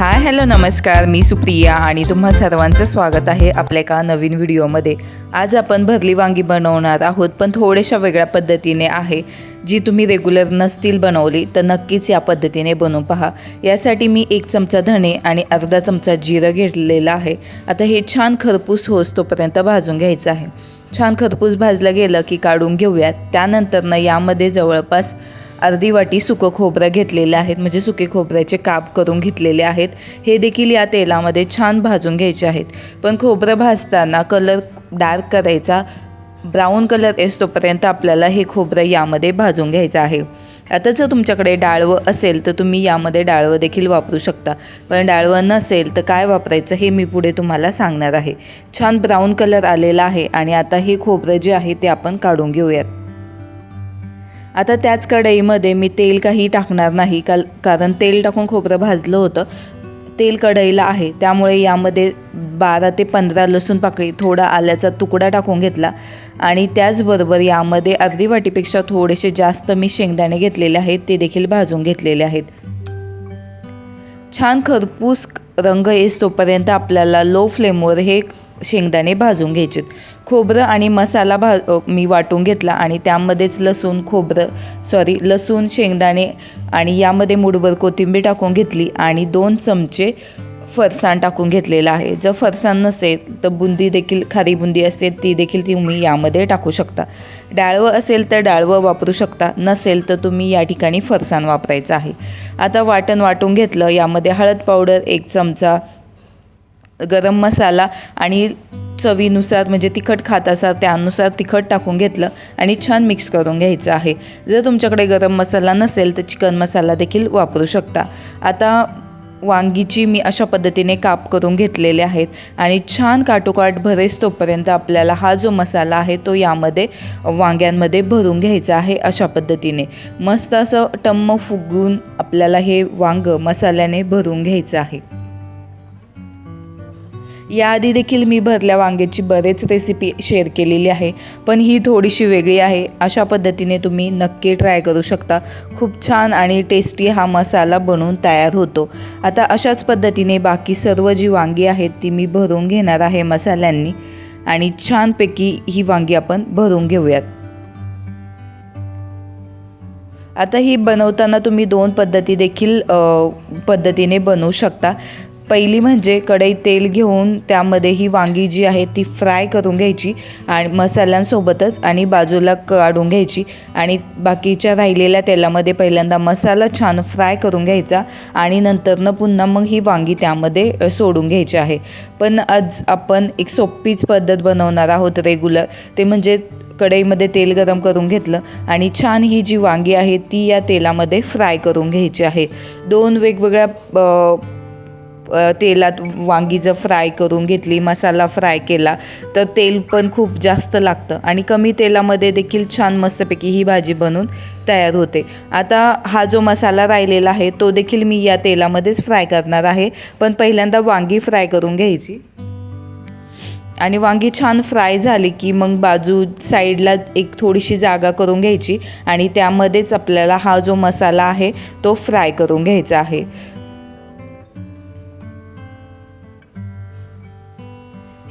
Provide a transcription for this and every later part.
Hi hello नमस्कार. मी सुप्रिया आणि तुम्हा सर्वांचं स्वागत आहे आपल्या एका नवीन व्हिडिओमध्ये. आज आपण भरली वांगी बनवणार आहोत पण थोड्याशा वेगळ्या पद्धतीने आहे. जी तुम्ही रेग्युलर नसतील बनवली तर नक्कीच या पद्धतीने बनवून पहा. यासाठी मी एक चमचा धणे आणि अर्धा चमचा जिरं घेतलेलं आहे. आता हे छान खरपूस होस तोपर्यंत भाजून घ्यायचं आहे. छान खरपूस भाजलं गेलं की काढून घेऊयात. त्यानंतरनं यामध्ये जवळपास अर्धी वाटी सुकं खोबरं घेतलेलं आहेत. म्हणजे सुके खोबऱ्याचे काप करून घेतलेले आहेत. हे देखील या तेलामध्ये छान भाजून घ्यायचे आहेत. पण खोबरं भाजताना कलर डार्क करायचा ब्राऊन कलर येतोपर्यंत आपल्याला हे खोबरं यामध्ये भाजून घ्यायचं आहे. आता जर तुमच्याकडे डाळवं असेल तर तुम्ही यामध्ये डाळवं देखील वापरू शकता. पण डाळवं नसेल तर काय वापरायचं हे मी पुढे तुम्हाला सांगणार आहे. छान ब्राऊन कलर आलेला आहे आणि आता हे खोबरं जे आहे ते आपण काढून घेऊयात. आता त्याच कढईमध्ये मी तेल काही टाकणार नाही काल कारण तेल टाकून खोबरं भाजलं होतं. तेल कढईला आहे त्यामुळे यामध्ये बारा ते पंधरा लसूण पाकळी थोडा आल्याचा तुकडा टाकून घेतला आणि त्याचबरोबर यामध्ये अर्धी वाटीपेक्षा थोडेसे जास्त मी शेंगदाणे घेतलेले आहेत ते देखील भाजून घेतलेले आहेत. छान खरपूस रंग येस तोपर्यंत आपल्याला लो फ्लेमवर हे शेंगदाणे भाजून घ्यायचे खोबरं आणि मसाला भा मी वाटून घेतला आणि त्यामध्येच लसूण खोबरं सॉरी लसूण शेंगदाणे आणि यामध्ये मुठभर कोथिंबीर टाकून घेतली आणि दोन चमचे फरसाण टाकून घेतलेलं आहे. जर फरसाण नसेल तर बुंदी देखील खारी बुंदी असते ती देखील तुम्ही यामध्ये टाकू शकता. डाळवं असेल तर डाळवं वापरू शकता नसेल तर तुम्ही या ठिकाणी फरसाण वापरायचं आहे. आता वाटण वाटून घेतलं यामध्ये हळद पावडर एक चमचा गरम मसाला आणि चवीनुसार म्हणजे तिखट खात असाल त्यानुसार तिखट टाकून घेतलं आणि छान मिक्स करून घ्यायचं आहे. जर तुमच्याकडे गरम मसाला नसेल तर चिकन मसाला देखील वापरू शकता. आता वांगीची मी अशा पद्धतीने काप करून घेतलेले आहेत आणि छान काटोकाट भरेस तोपर्यंत आपल्याला हा जो मसाला आहे तो यामध्ये वांग्यांमध्ये भरून घ्यायचा आहे अशा पद्धतीने. मस्त असं टम्म फुगून आपल्याला हे वांग मसाल्याने भरून घ्यायचं आहे. याआधी देखील मी भरल्या वांग्याची बरेच रेसिपी शेअर केलेली आहे पण ही थोडीशी वेगळी आहे. अशा पद्धतीने तुम्ही नक्की ट्राय करू शकता. खूप छान आणि टेस्टी हा मसाला बनवून तयार होतो. आता अशाच पद्धतीने बाकी सर्व जी वांगी आहेत ती मी भरून घेणार आहे मसाल्यांनी. आणि छानपैकी ही वांगी आपण भरून घेऊयात. आता ही बनवताना तुम्ही दोन पद्धती देखील पद्धतीने बनवू शकता. पहिली म्हणजे कढई तेल घेऊन त्यामध्ये ही वांगी जी आहे ती फ्राय करून घ्यायची आणि मसाल्यांसोबतच आणि बाजूला काढून घ्यायची आणि बाकीच्या राहिलेल्या तेलामध्ये पहिल्यांदा मसाला छान फ्राय करून घ्यायचा आणि नंतरनं पुन्हा मग ही वांगी त्यामध्ये सोडून घ्यायची आहे. पण आज आपण एक सोपीच पद्धत बनवणार आहोत रेग्युलर. ते म्हणजे कढईमध्ये तेल गरम करून घेतलं आणि छान ही जी वांगी आहे ती या तेलामध्ये फ्राय करून घ्यायची आहे. दोन वेगवेगळ्या तेलात वांगी जर फ्राय करून घेतली मसाला फ्राय केला तर तेल पण खूप जास्त लागतं. आणि कमी तेलामध्ये देखील छान मस्तपैकी ही भाजी बनून तयार होते. आता हा जो मसाला राहिलेला आहे तो देखील मी या तेलामध्येच फ्राय करणार आहे. पण पहिल्यांदा वांगी फ्राय करून घ्यायची. आणि वांगी छान फ्राय झाली की मग बाजू साईडला एक थोडीशी जागा करून घ्यायची आणि त्यामध्येच आपल्याला हा जो मसाला आहे तो फ्राय करून घ्यायचा आहे.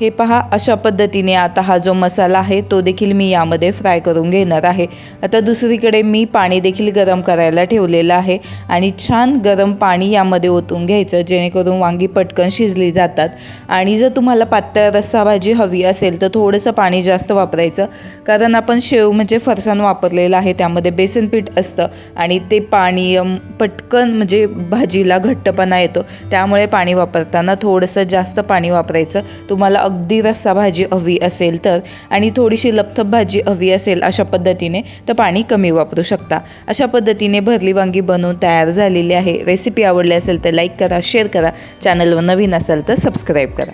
हे पहा अशा पद्धतीने आता हा जो मसाला आहे तो देखील मी यामध्ये फ्राय करून घेणार आहे. आता दुसरीकडे मी पाणी देखील गरम करायला ठेवलेलं आहे आणि छान गरम पाणी यामध्ये ओतून घ्यायचं जेणेकरून वांगी पटकन शिजली जातात. आणि जर तुम्हाला पातळ रस्सा भाजी हवी असेल तर थोडंसं पाणी जास्त वापरायचं. कारण आपण शेव म्हणजे फरसाण वापरलेलं आहे त्यामध्ये बेसन पीठ असतं आणि ते पाणी पटकन म्हणजे भाजीला घट्टपणा येतो. त्यामुळे पाणी वापरताना थोडंसं जास्त पाणी वापरायचं. तुम्हाला अगदी रस्सा भाजी हवी असेल तर आणि थोडीशी लपथप भाजी हवी असेल अशा पद्धतीने तर पाणी कमी वापरू शकता. अशा पद्धतीने भरली वांगी बनवून तयार झालेली आहे. रेसिपी आवडली असेल तर लाईक करा शेअर करा. चॅनलवर नवीन असेल तर सबस्क्राईब करा.